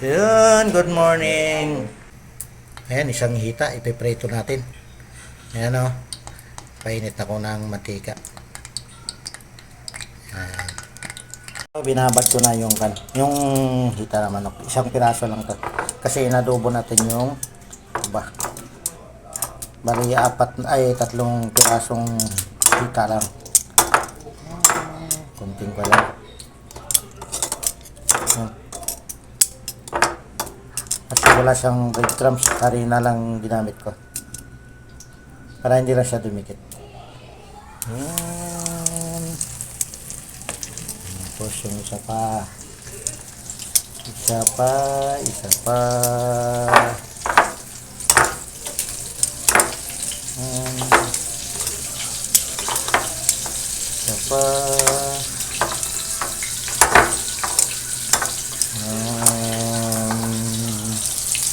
Yun, good morning. Ayan, isang hita, ipiprito natin. Ayan o. Painit ako ng mantika. Ayan. Binabad ko na yung kan, yung hita naman. Isang piraso lang to. Kasi inadobo natin yung ba. Bali apat ay tatlong pirasong hita lang. Kunting ko lang. Ayan. Kasi wala siyang breadcrumbs, harina lang ginamit ko. Para hindi lang siya dumikit. Yan. Tapos yung isa pa. Isa pa, isa pa. Yan. Isa pa.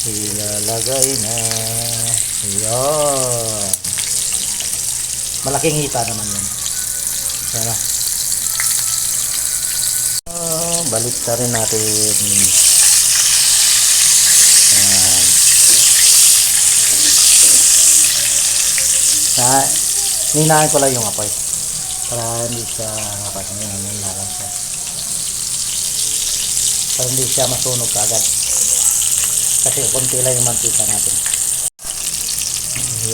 Yan. Ilalagay na. Yan. Malaking hita naman yun. Sana. Oh, balik na rin natin. Yan. Na, ninahin ko lang yung apoy. Para hindi siya kapag ninahin siya. Para hindi siya masunog kagad. Kasi konti lang yung mantika natin.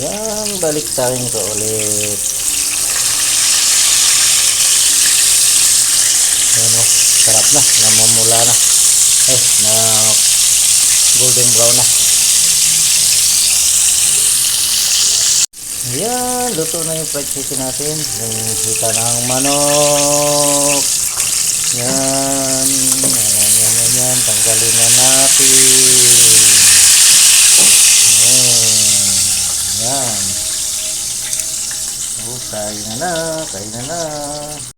Yan, balik tayo ko ulit. Yan o, sarap na, namumula na. Eh, na golden brown na. Yan, luto na yung fried chicken natin. Yung hita ng manok. Yan, yan, yan, yan, yan. Tanggalin na natin. Yan. Yan. Oh, kain na na, kain na na.